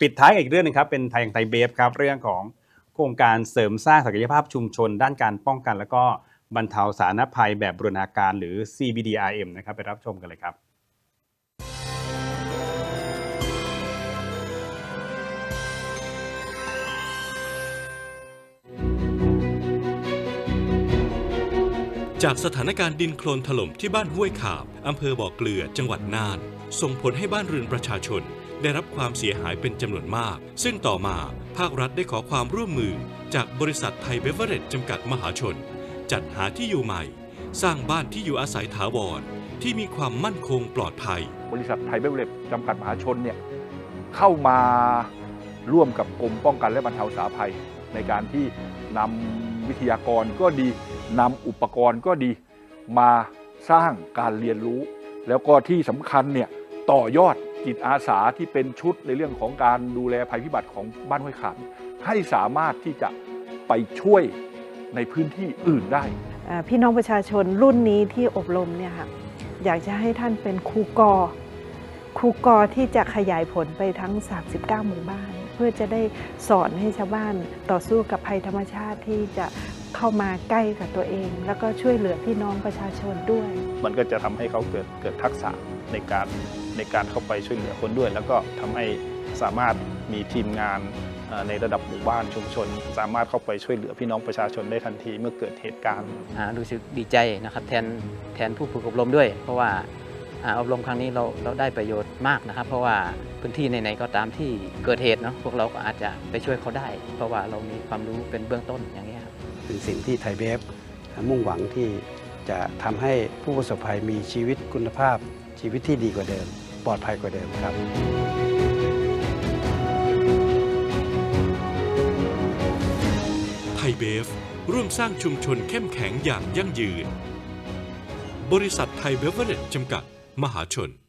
ปิดท้ายอีกเรื่องหนึงครับเป็นไทยอย่างไทยเบฟครับเรื่องของโครงการเสริมสร้างศักยภาพชุมชน ด้านการป้องกัน แล้วก็บรรเทาสาธารณภัยแบบบรูรณาการหรือ CBDRM นะครับไปรับชมกันเลยครับจากสถานการณ์ดินโคลนถล่มที่บ้านห้วยขาบ อำเภอบ่อเกลือ จังหวัดน่าน ส่งผลให้บ้านเรือนประชาชน ได้รับความเสียหายเป็นจำนวนมาก ซึ่งต่อมาภาครัฐได้ขอความร่วมมือ จากบริษัทไทยเบเวอเรจจำกัดมหาชน จัดหาที่อยู่ใหม่ สร้างบ้านที่อยู่อาศัยถาวร ที่มีความมั่นคงปลอดภัย บริษัทไทยเบเวอเรจจำกัดมหาชนเนี่ยเข้ามาร่วมกับกรมป้องกันและบรรเทาสาภัย ในการที่นำวิทยากรก็ดีนำอุปกรณ์ก็ดีมาสร้างการเรียนรู้ แล้วก็ที่สำคัญเนี่ยต่อยอด จิตอาสาที่เป็นชุดในเรื่องของการดูแลภัยพิบัติของบ้านห้วยขาบให้สามารถที่จะไปช่วยในพื้นที่อื่นได้ พี่น้องประชาชนรุ่นนี้ที่อบรมเนี่ยค่ะอยากจะให้ท่านเป็นครูกอครูกอที่จะขยายผลไปทั้ง 39 หมู่บ้าน เพื่อจะได้สอนให้ชาวบ้านต่อสู้กับภัยธรรมชาติที่จะ เข้ามาใกล้กับตัวเอง แล้วก็ช่วยเหลือพี่น้องประชาชนด้วย มันก็จะทำให้เขาเกิดเกิดทักษะในการในการเข้าไปช่วยเหลือคนด้วย แล้วก็ทำให้สามารถมีทีมงานเอ่อในระดับหมู่บ้านชุมชน สามารถเข้าไปช่วยเหลือพี่น้องประชาชนได้ทันทีเมื่อเกิดเหตุการณ์อ่ารู้สึกดีใจนะครับแทนแทนผู้ฝึกอบรมด้วย เพราะว่าอ่าอบรมครั้งนี้เราเราได้ประโยชน์มากนะครับ เพราะว่าพื้นที่ไหนๆก็ตามที่เกิดเหตุเนาะพวกเราก็อาจจะไปช่วยเขาได้ เพราะว่าเรามีความรู้เป็นเบื้องต้นอย่างนี้ยครับ เป็นสิ่งที่ไทยเบฟมุ่งหวังที่จะทำให้ผู้ประสบภัยมีชีวิตคุณภาพ ชีวิตที่ดีกว่าเดิม ปลอดภัยกว่าเดิมครับไทยเบฟร่วมสร้างชุมชนเข้มแข็งอย่างยั่งยืน บริษัทไทยเบเวอร์เรจจำกัด มหาชน